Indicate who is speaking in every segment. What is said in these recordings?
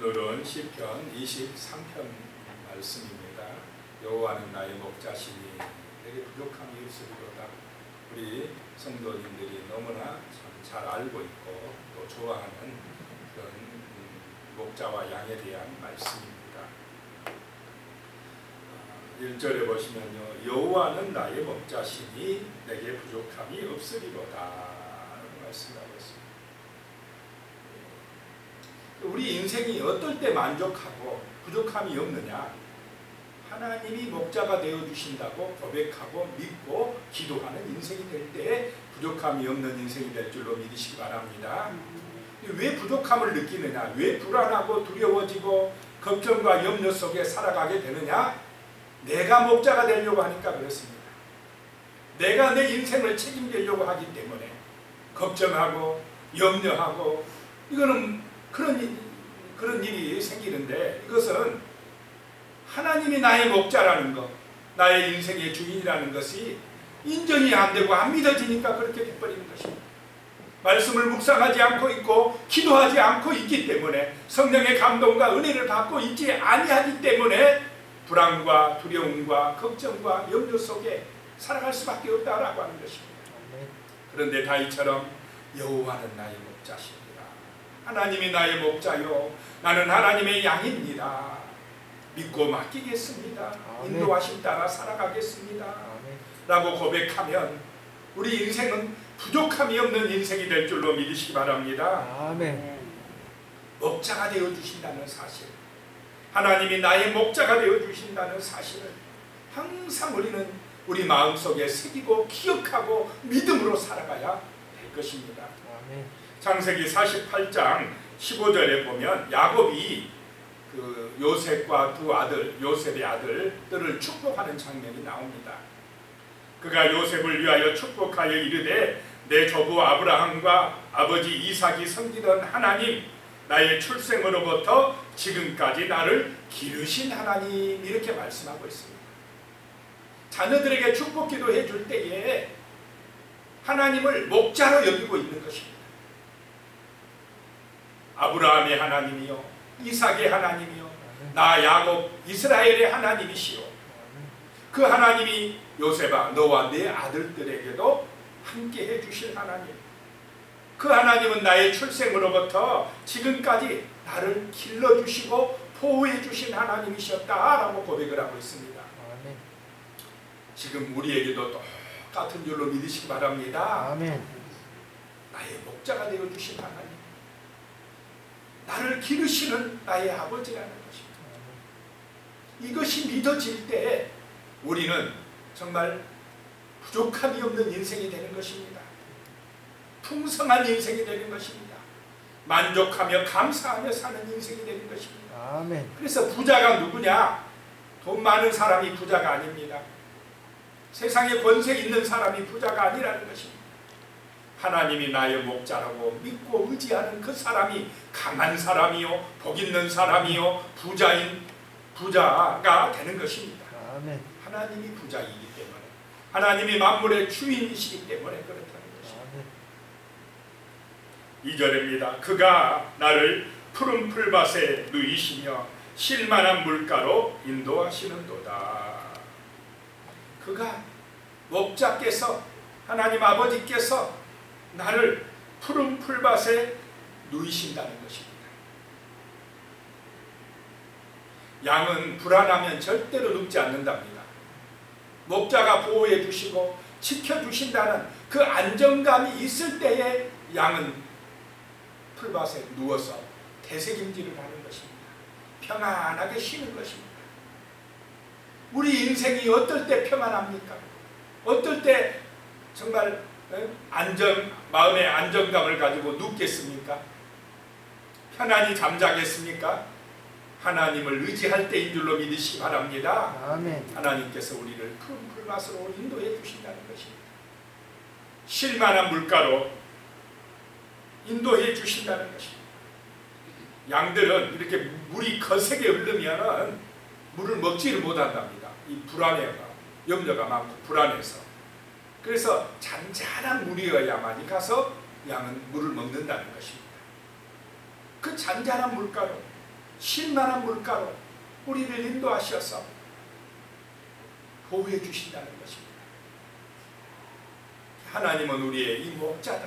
Speaker 1: 오늘은 시편 23편 말씀입니다. 여호와는 나의 목자시니 내게 부족함이 없으리로다. 우리 성도님들이 너무나 참 잘 알고 있고 또 좋아하는 그런 음, 목자와 양에 대한 말씀입니다. 1절에 보시면요. 여호와는 나의 목자시니 내게 부족함이 없으리로다. 말씀하고 있습니다. 우리 인생이 어떨 때 만족하고 부족함이 없느냐? 하나님이 목자가 되어 주신다고 고백하고 믿고 기도하는 인생이 될 때 부족함이 없는 인생이 될 줄로 믿으시기 바랍니다. 왜 부족함을 느끼느냐? 왜 불안하고 두려워지고 걱정과 염려 속에 살아가게 되느냐? 내가 목자가 되려고 하니까 그렇습니다. 내가 내 인생을 책임지려고 하기 때문에 걱정하고 염려하고 이거는 그런 일, 그런 일이 생기는데 이것은 하나님이 나의 목자라는 것, 나의 인생의 주인이라는 것이 인정이 안 되고 안 믿어지니까 그렇게 돼버리는 것입니다. 말씀을 묵상하지 않고 있고 기도하지 않고 있기 때문에 성령의 감동과 은혜를 받고 있지 아니하기 때문에 불안과 두려움과 걱정과 염려 속에 살아갈 수밖에 없다라고 하는 것입니다. 그런데 다윗처럼 여호와는 나의 목자십니다. 하나님이 나의 목자요. 나는 하나님의 양입니다. 믿고 맡기겠습니다. 인도하심 따라 살아가겠습니다. 라고 고백하면 우리 인생은 부족함이 없는 인생이 될 줄로 믿으시기 바랍니다.
Speaker 2: 아멘.
Speaker 1: 목자가 되어 주신다는 사실, 하나님이 나의 목자가 되어 주신다는 사실을 항상 우리는 우리 마음 속에 새기고 기억하고 믿음으로 살아가야 될 것입니다.
Speaker 2: 아멘.
Speaker 1: 창세기 48장 15절에 보면 야곱이 그 요셉과 두 아들, 요셉의 아들들을 축복하는 장면이 나옵니다. 그가 요셉을 위하여 축복하여 이르되 내 조부 아브라함과 아버지 이삭이 섬기던 하나님 나의 출생으로부터 지금까지 나를 기르신 하나님 이렇게 말씀하고 있습니다. 자녀들에게 축복 기도 해 줄 때에 하나님을 목자로 여기고 있는 것입니다. 아브라함의 하나님이요 이삭의 하나님이요 나 야곱 이스라엘의 하나님이시요 그 하나님이 요셉아 너와 내 아들들에게도 함께 해주실 하나님 그 하나님은 나의 출생으로부터 지금까지 나를 길러주시고 보호해 주신 하나님이셨다라고 고백을 하고 있습니다
Speaker 2: 아멘.
Speaker 1: 지금 우리에게도 똑같은 줄로 믿으시기 바랍니다
Speaker 2: 아멘.
Speaker 1: 나의 목자가 되어 주신 하나님 나를 기르시는 나의 아버지라는 것입니다 이것이 믿어질 때 우리는 정말 부족함이 없는 인생이 되는 것입니다. 풍성한 인생이 되는 것입니다. 만족하며 감사하며 사는 인생이 되는 것입니다.
Speaker 2: 아멘.
Speaker 1: 그래서 부자가 누구냐? 돈 많은 사람이 부자가 아닙니다. 세상에 권세 있는 사람이 부자가 아니라는 것입니다. 하나님이 나의 목자라고 믿고 의지하는 그 사람이 강한 사람이요, 복 있는 사람이요, 부자인 부자가 되는 것입니다.
Speaker 2: 아멘.
Speaker 1: 하나님이 부자이기 때문에, 하나님이 만물의 주인이시기 때문에 그렇다는 것입니다.
Speaker 2: 아멘.
Speaker 1: 2절입니다. 그가 나를 푸른 풀밭에 누이시며 실만한 물가로 인도하시는도다. 그가 목자께서 하나님 아버지께서 나를 푸른 풀밭에 누이신다는 것입니다. 양은 불안하면 절대로 눕지 않는답니다. 목자가 보호해 주시고 지켜 주신다는 그 안정감이 있을 때에 양은 풀밭에 누워서 대세김질을 하는 것입니다. 평안하게 쉬는 것입니다. 우리 인생이 어떨 때 평안합니까? 어떨 때 정말 어, 안정 마음의 안정감을 가지고 눕겠습니까? 편안히 잠자겠습니까? 하나님을 의지할 때인 줄로 믿으시기 바랍니다.
Speaker 2: 아멘.
Speaker 1: 하나님께서 우리를 푸른 풀밭으로 인도해 주신다는 것입니다. 실만한 물가로 인도해 주신다는 것입니다. 양들은 이렇게 물이 거세게 흐르면은 물을 먹지를 못한답니다. 이 불안해가 염려가 많고 불안해서 그래서 잔잔한 물이어야만이 가서 양은 물을 먹는다는 것입니다. 그 잔잔한 물가로 쉴만한 물가로 우리를 인도하셔서 보호해 주신다는 것입니다. 하나님은 우리의 이 목자다.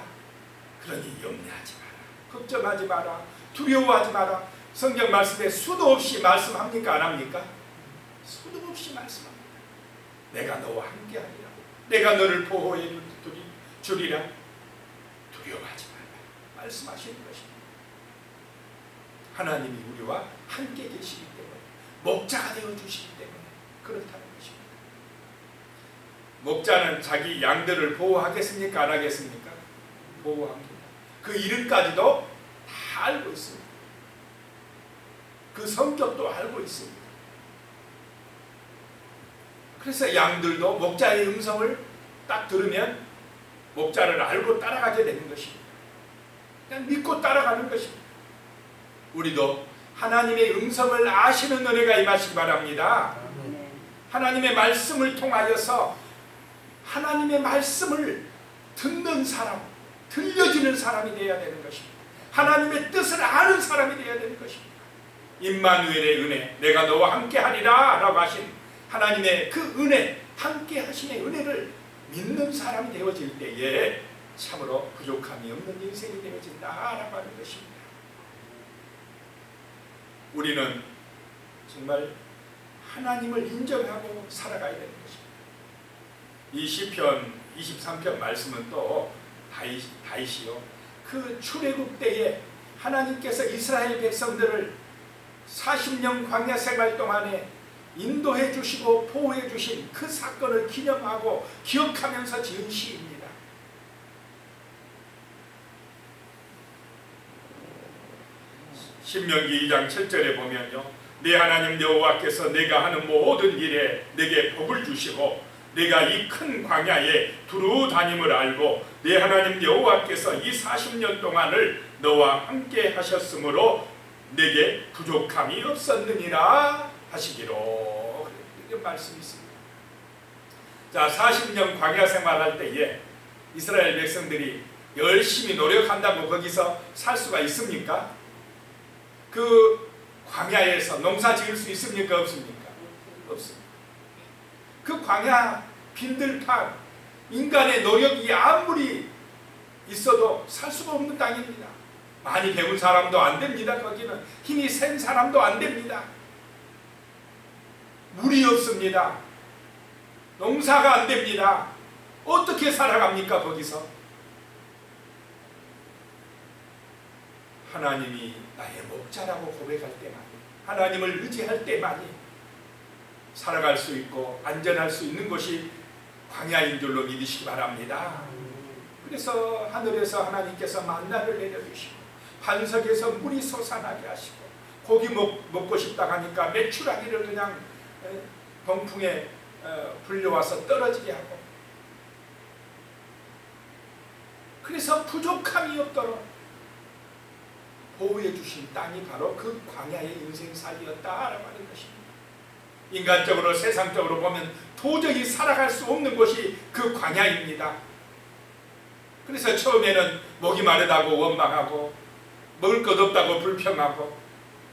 Speaker 1: 그러니 염려하지 마라. 걱정하지 마라. 두려워하지 마라. 성경 말씀에 수도 없이 말씀합니까? 안 합니까? 수도 없이 말씀합니다. 내가 너와 함께하리라. 내가 너를 보호해 주리- 주리라. 두려워하지 말라. 말씀하시는 것입니다. 하나님이 우리와 함께 계시기 때문에 목자가 되어 주시기 때문에 그렇다는 것입니다. 목자는 자기 양들을 보호하겠습니까? 안 하겠습니까? 보호합니다. 그 이름까지도 다 알고 있습니다. 그 성격도 알고 있습니다. 그래서 양들도 목자의 음성을 딱 들으면 목자를 알고 따라가게 되는 것입니다. 그냥 믿고 따라가는 것입니다. 우리도 하나님의 음성을 아시는 은혜가 임하시기 바랍니다. 하나님의 말씀을 통하여서 하나님의 말씀을 듣는 사람, 들려지는 사람이 되어야 되는 것입니다. 하나님의 뜻을 아는 사람이 되어야 되는 것입니다. 임마누엘의 은혜, 내가 너와 함께 하리라 라고 하신 하나님의 그 은혜, 함께 하심의 은혜를 믿는 사람이 되어질 때에 참으로 부족함이 없는 인생이 되어진다라고 하는 것입니다. 우리는 정말 하나님을 인정하고 살아가야 되는 것입니다. 이 시편 23편 말씀은 또 다윗이요. 그 출애굽 때에 하나님께서 이스라엘 백성들을 40년 광야 생활 동안에 인도해 주시고 보호해 주신 그 사건을 기념하고 기억하면서 지은 시입니다. 신명기 2장 7절에 보면요. 내 하나님 여호와께서 내가 하는 모든 일에 내게 복을 주시고 내가 이 큰 광야에 두루 다님을 알고 내 하나님 여호와께서 이 40년 동안을 너와 함께 하셨으므로 내게 부족함이 없었느니라 하시기로 이런 말씀이 있습니다. 자, 40년 광야 생활할 때에 이스라엘 백성들이 열심히 노력한다고 거기서 살 수가 있습니까? 그 광야에서 농사 지을 수 있습니까? 없습니까? 없습니다. 그 광야 빈들판 인간의 노력이 아무리 있어도 살 수가 없는 땅입니다. 많이 배운 사람도 안 됩니다. 거기는 힘이 센 사람도 안 됩니다. 물이 없습니다. 농사가 안 됩니다. 어떻게 살아갑니까 거기서? 하나님이 나의 목자라고 고백할 때만 하나님을 의지할 때만이 살아갈 수 있고 안전할 수 있는 것이 광야인 줄로 믿으시기 바랍니다. 그래서 하늘에서 하나님께서 만나를 내려주시고 반석에서 물이 솟아나게 하시고 고기 먹, 먹고 싶다 하니까 메추라기를 그냥 에, 동풍에 어, 불려와서 떨어지게 하고 그래서 부족함이 없도록 보호해 주신 땅이 바로 그 광야의 인생살이었다라고 하는 것입니다. 인간적으로 세상적으로 보면 도저히 살아갈 수 없는 곳이 그 광야입니다. 그래서 처음에는 목이 마르다고 원망하고 먹을 것 없다고 불평하고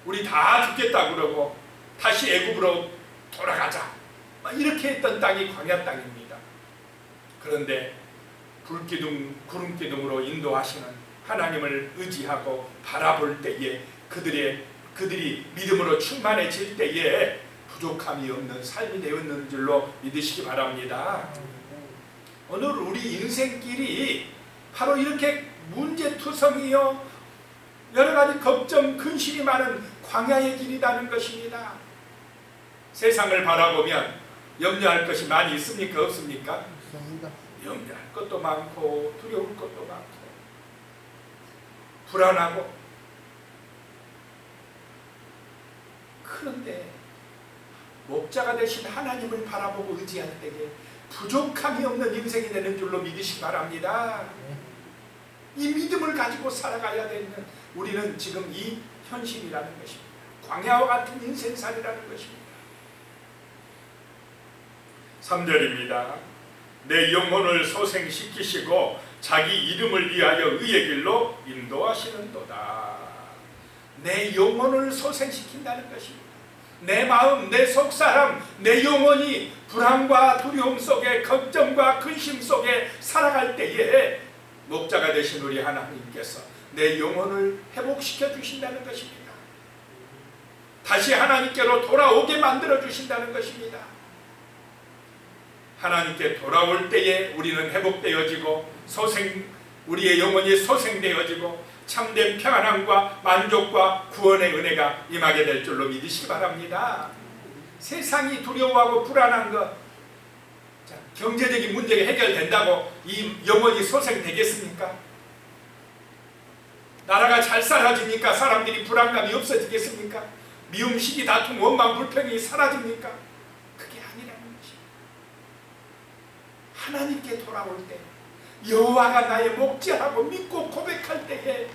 Speaker 1: 우리 다 죽겠다 그러고 다시 애굽으로 돌아가자 막 이렇게 했던 땅이 광야 땅입니다. 그런데 불기둥 구름기둥으로 인도하시는 하나님을 의지하고 바라볼 때에 그들의 그들이 믿음으로 충만해질 때에 부족함이 없는 삶이 되었는 줄로 믿으시기 바랍니다. 오늘 우리 인생길이 바로 이렇게 문제투성이요 여러 가지 걱정 근심이 많은 광야의 길이라는 것입니다. 세상을 바라보면 염려할 것이 많이 있습니까 없습니까?
Speaker 2: 없습니다.
Speaker 1: 염려할 것도 많고 두려울 것도 많고 불안하고 그런데 목자가 되신 하나님을 바라보고 의지할 때에 부족함이 없는 인생이 되는 줄로 믿으시기 바랍니다. 이 믿음을 가지고 살아가야 되는 우리는 지금 이 현실이라는 것입니다. 광야와 같은 인생살이라는 것입니다. 3절입니다. 내 영혼을 소생시키시고 자기 이름을 위하여 의의 길로 인도하시는도다. 내 영혼을 소생시킨다는 것입니다. 내 마음, 내 속사람, 내 영혼이 불안과 두려움 속에 걱정과 근심 속에 살아갈 때에 목자가 되신 우리 하나님께서 내 영혼을 회복시켜 주신다는 것입니다. 다시 하나님께로 돌아오게 만들어 주신다는 것입니다. 하나님께 돌아올 때에 우리는 회복되어지고 소생 우리의 영혼이 소생되어지고 참된 평안함과 만족과 구원의 은혜가 임하게 될 줄로 믿으시기 바랍니다. 세상이 두려워하고 불안한 것, 자, 경제적인 문제가 해결된다고 이 영혼이 소생되겠습니까? 나라가 잘 살아지니까 사람들이 불안감이 없어지겠습니까? 미움, 시기, 다툼, 원망, 불평이 사라집니까? 그게 아니라는 것입니다. 하나님께 돌아올 때 여호와가 나의 목자라고 믿고 고백할 때에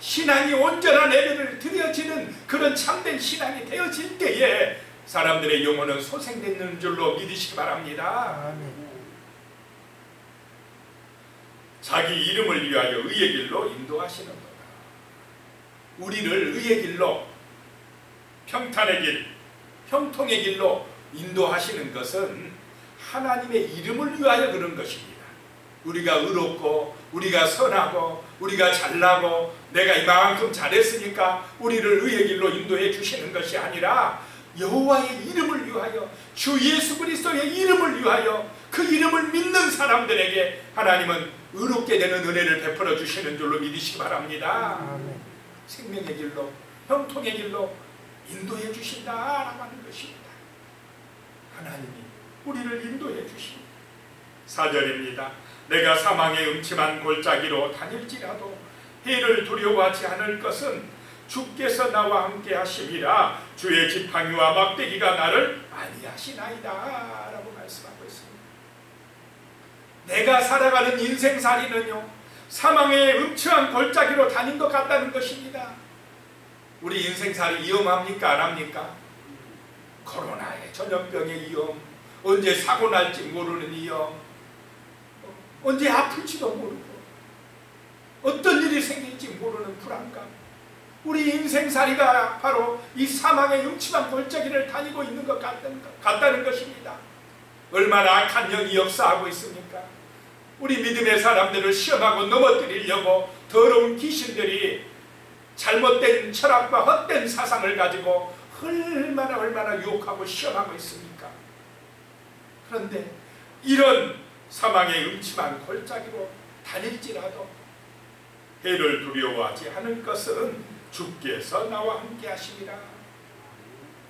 Speaker 1: 신앙이 온전한 예배를 드려지는 그런 참된 신앙이 되어질 때에 사람들의 영혼은 소생되는 줄로 믿으시기 바랍니다. 자기 이름을 위하여 의의 길로 인도하시는 거다. 우리를 의의 길로 평탄의 길, 형통의 길로 인도하시는 것은 하나님의 이름을 위하여 그런 것입니다. 우리가 의롭고 우리가 선하고 우리가 잘나고 내가 이만큼 잘했으니까 우리를 의의 길로 인도해 주시는 것이 아니라 여호와의 이름을 위하여 주 예수 그리스도의 이름을 위하여 그 이름을 믿는 사람들에게 하나님은 의롭게 되는 은혜를 베풀어 주시는 줄로 믿으시기 바랍니다.
Speaker 2: 아멘.
Speaker 1: 생명의 길로 형통의 길로 인도해 주신다라고 하는 것입니다. 하나님이 우리를 인도해 주신 사절입니다. 내가 사망의 음침한 골짜기로 다닐지라도 해를 두려워하지 않을 것은 주께서 나와 함께 하심이라 주의 지팡이와 막대기가 나를 안위하시나이다 라고 말씀하고 있습니다. 내가 살아가는 인생살이는요 사망의 음침한 골짜기로 다닌 것 같다는 것입니다. 우리 인생살이 위험합니까 안 합니까? 코로나의 전염병의 위험, 언제 사고 날지 모르는 위험, 언제 아플지도 모르고 어떤 일이 생길지 모르는 불안감. 우리 인생살이가 바로 이 사망의 음침한 골짜기를 다니고 있는 것 같다는, 것, 같다는 것입니다. 얼마나 악한 영이 역사하고 있습니까? 우리 믿음의 사람들을 시험하고 넘어뜨리려고 더러운 귀신들이 잘못된 철학과 헛된 사상을 가지고 얼마나 얼마나 유혹하고 시험하고 있습니까? 그런데 이런 사망의 음침한 골짜기로 다닐지라도 해를 두려워하지 않을 것은 주께서 나와 함께 하시리라.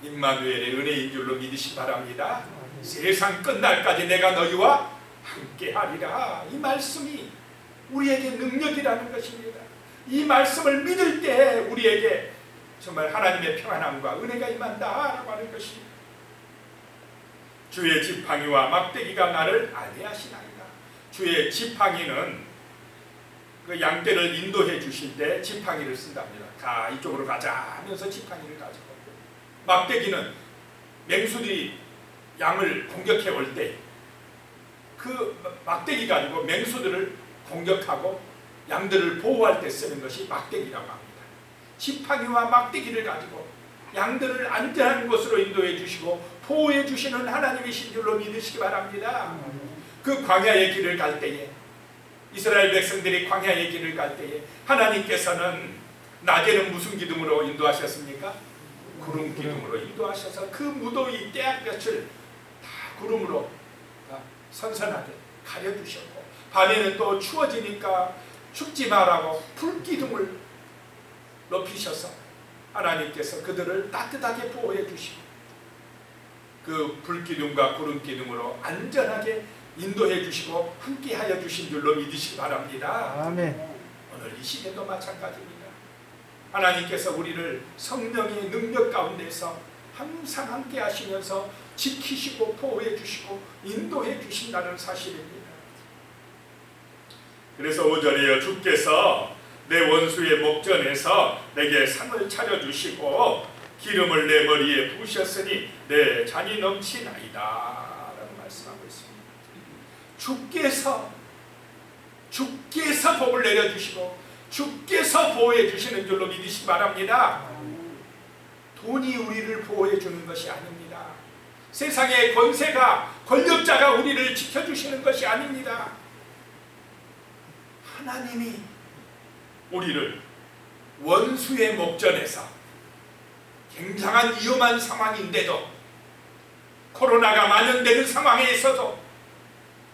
Speaker 1: 임마누엘의 은혜인 줄로 믿으시 바랍니다. 세상 끝날까지 내가 너희와 함께하리라. 이 말씀이 우리에게 능력이라는 것입니다. 이 말씀을 믿을 때 우리에게 정말 하나님의 평안함과 은혜가 임한다라고 하는 것입니다. 주의 지팡이와 막대기가 나를 안내하시나이다. 주의 지팡이는 그 양떼를 인도해 주실 때 지팡이를 쓴답니다. 가 이쪽으로 가자 하면서 지팡이를 가지고 막대기는 맹수들이 양을 공격해 올 때 그 막대기 가지고 맹수들을 공격하고 양들을 보호할 때 쓰는 것이 막대기라고 합니다. 지팡이와 막대기를 가지고 양들을 안전한 곳으로 인도해 주시고 보호해 주시는 하나님이신 줄로 믿으시기 바랍니다. 그 광야의 길을 갈 때에 이스라엘 백성들이 광야의 길을 갈 때에 하나님께서는 낮에는 무슨 기둥으로 인도하셨습니까? 구름 기둥으로 인도하셔서 그 무더위 때약볕을 다 구름으로 선선하게 가려주셨고 밤에는 또 추워지니까 춥지 말라고 불기둥을 높이셔서 하나님께서 그들을 따뜻하게 보호해 주시고 그 불기둥과 구름기둥으로 안전하게 인도해 주시고 함께하여 주신 줄로 믿으시기 바랍니다.
Speaker 2: 아멘.
Speaker 1: 오늘 이 시대도 마찬가지입니다. 하나님께서 우리를 성령의 능력 가운데서 항상 함께 하시면서 지키시고 보호해 주시고 인도해 주신다는 사실입니다. 그래서 5절에요. 주께서 내 원수의 목전에서 내게 상을 차려주시고 기름을 내 머리에 부으셨으니 내 잔이 넘치나이다 라고 말씀하고 있습니다. 주께서 주께서 복을 내려주시고 주께서 보호해 주시는 줄로 믿으시기 바랍니다. 돈이 우리를 보호해 주는 것이 아닙니다. 세상의 권세가 권력자가 우리를 지켜주시는 것이 아닙니다. 하나님이 우리를 원수의 목전에서 굉장한 위험한 상황인데도 코로나가 만연되는 상황에 있어도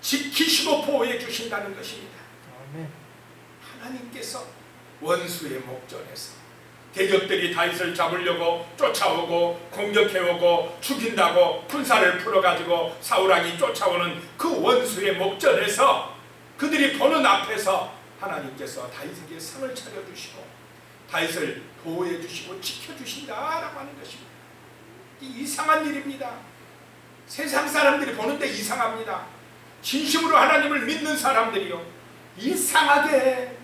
Speaker 1: 지키시고 보호해 주신다는 것입니다. 하나님께서 원수의 목전에서 대적들이 다윗을 잡으려고 쫓아오고 공격해오고 죽인다고 군사를 풀어가지고 사우랑이 쫓아오는 그 원수의 목전에서 그들이 보는 앞에서 하나님께서 다윗에게 상을 차려주시고 다윗을 보호해 주시고 지켜주신다라고 하는 것입니다. 이 이상한 일입니다. 세상 사람들이 보는데 이상합니다. 진심으로 하나님을 믿는 사람들이요 이상하게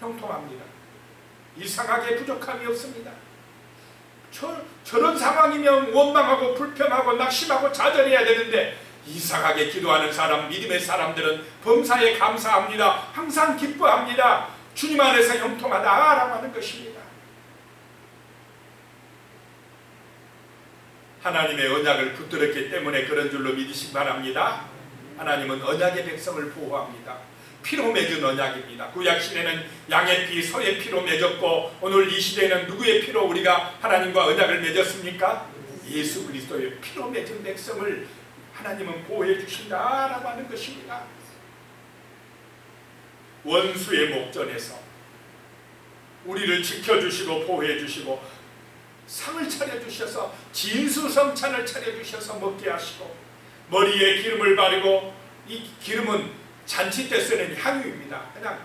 Speaker 1: 형통합니다. 이상하게 부족함이 없습니다. 저, 저런 상황이면 원망하고 불평하고 낙심하고 좌절해야 되는데 이상하게 기도하는 사람, 믿음의 사람들은 범사에 감사합니다. 항상 기뻐합니다. 주님 안에서 형통하다라고 하는 것입니다. 하나님의 언약을 붙들었기 때문에 그런 줄로 믿으시기 바랍니다. 하나님은 언약의 백성을 보호합니다. 피로 맺은 언약입니다. 구약 시대는 양의 피, 소의 피로 맺었고 오늘 이 시대는 누구의 피로 우리가 하나님과 언약을 맺었습니까? 예수 그리스도의 피로 맺은 백성을 하나님은 보호해 주신다라고 하는 것입니다. 원수의 목전에서 우리를 지켜주시고 보호해 주시고 상을 차려주셔서 진수성찬을 차려주셔서 먹게 하시고 머리에 기름을 바르고 이 기름은 잔치 때 쓰는 향유입니다. 그냥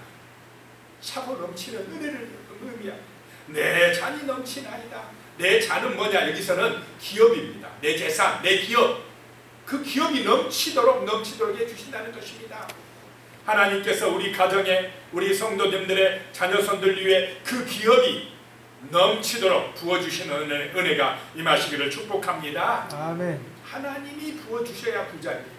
Speaker 1: 차고 넘치는 은혜를 의미합니다. 내 잔이 넘치나이다. 내 잔은 뭐냐? 여기서는 기업입니다. 내 재산, 내 기업. 그 기업이 넘치도록 넘치도록 해주신다는 것입니다. 하나님께서 우리 가정에 우리 성도님들의 자녀손들 위해 그 기업이 넘치도록 부어주시는 은혜, 은혜가 임하시기를 축복합니다.
Speaker 2: 아멘.
Speaker 1: 하나님이 부어주셔야 부자입니다.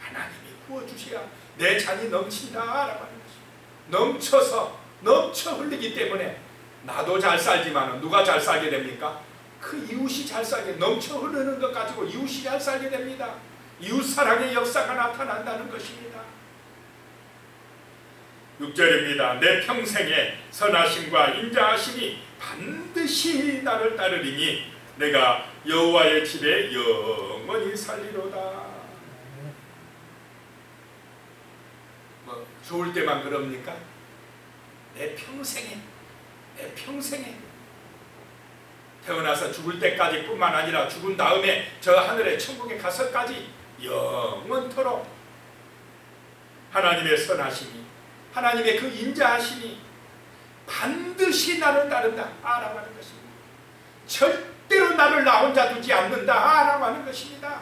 Speaker 1: 하나님이 부어주셔야 내 잔이 넘친다라고 하는 것입니다. 넘쳐서 넘쳐 흘리기 때문에 나도 잘 살지만 누가 잘 살게 됩니까? 그 이웃이 잘 살게 넘쳐 흐르는 것 가지고 이웃이 잘 살게 됩니다. 이웃 사랑의 역사가 나타난다는 것입니다. 6절입니다. 내 평생에 선하심과 인자하심이 반드시 나를 따르리니 내가 여호와의 집에 영원히 살리로다. 뭐 좋을 때만 그럽니까? 내 평생에 내 평생에 태어나서 죽을 때까지 뿐만 아니라 죽은 다음에 저 하늘의 천국에 가서까지 영원토록 하나님의 선하심이 하나님의 그 인자하심이 반드시 나를 따른다 라고 하는 것입니다. 절대로 나를 나 혼자 두지 않는다 하는 것입니다.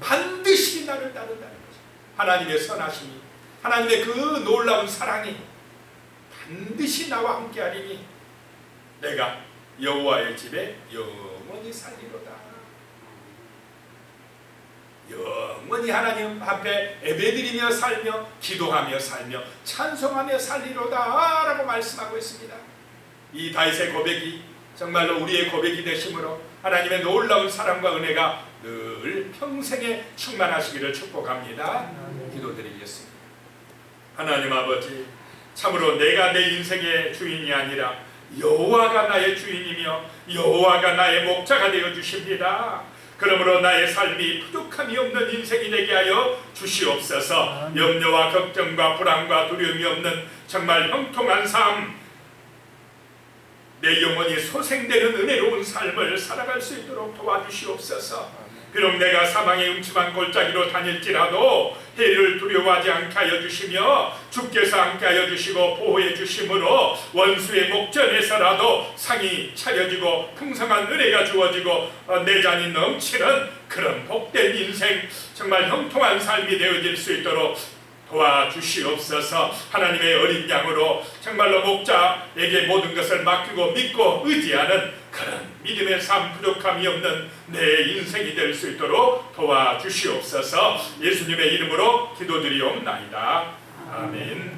Speaker 1: 반드시 나를 따른다는 것입니다. 하나님의 선하심이 하나님의 그 놀라운 사랑이 반드시 나와 함께하리니 내가 여호와의 집에 영원히 살리로다. 영원히 하나님 앞에 예배드리며 살며 기도하며 살며 찬송하며 살리로다라고 말씀하고 있습니다. 이 다윗의 고백이 정말로 우리의 고백이 되심으로 하나님의 놀라운 사랑과 은혜가 늘 평생에 충만하시기를 축복합니다. 기도드리겠습니다. 하나님 아버지 참으로 내가 내 인생의 주인이 아니라 여호와가 나의 주인이며 여호와가 나의 목자가 되어 주십니다. 그러므로 나의 삶이 부족함이 없는 인생이 되게 하여 주시옵소서. 염려와 걱정과 불안과 두려움이 없는 정말 형통한 삶, 내 영혼이 소생되는 은혜로운 삶을 살아갈 수 있도록 도와주시옵소서. 비록 내가 사망의 음침한 골짜기로 다닐지라도 해를 두려워하지 않게 하여 주시며 주께서 함께 하여 주시고 보호해 주심으로 원수의 목전에서라도 상이 차려지고 풍성한 은혜가 주어지고 어, 내 잔이 넘치는 그런 복된 인생 정말 형통한 삶이 되어질 수 있도록 도와주시옵소서. 하나님의 어린 양으로 정말로 목자에게 모든 것을 맡기고 믿고 의지하는 그런 믿음의 삶 부족함이 없는 내 인생이 될 수 있도록 도와주시옵소서. 예수님의 이름으로 기도드리옵나이다. 아멘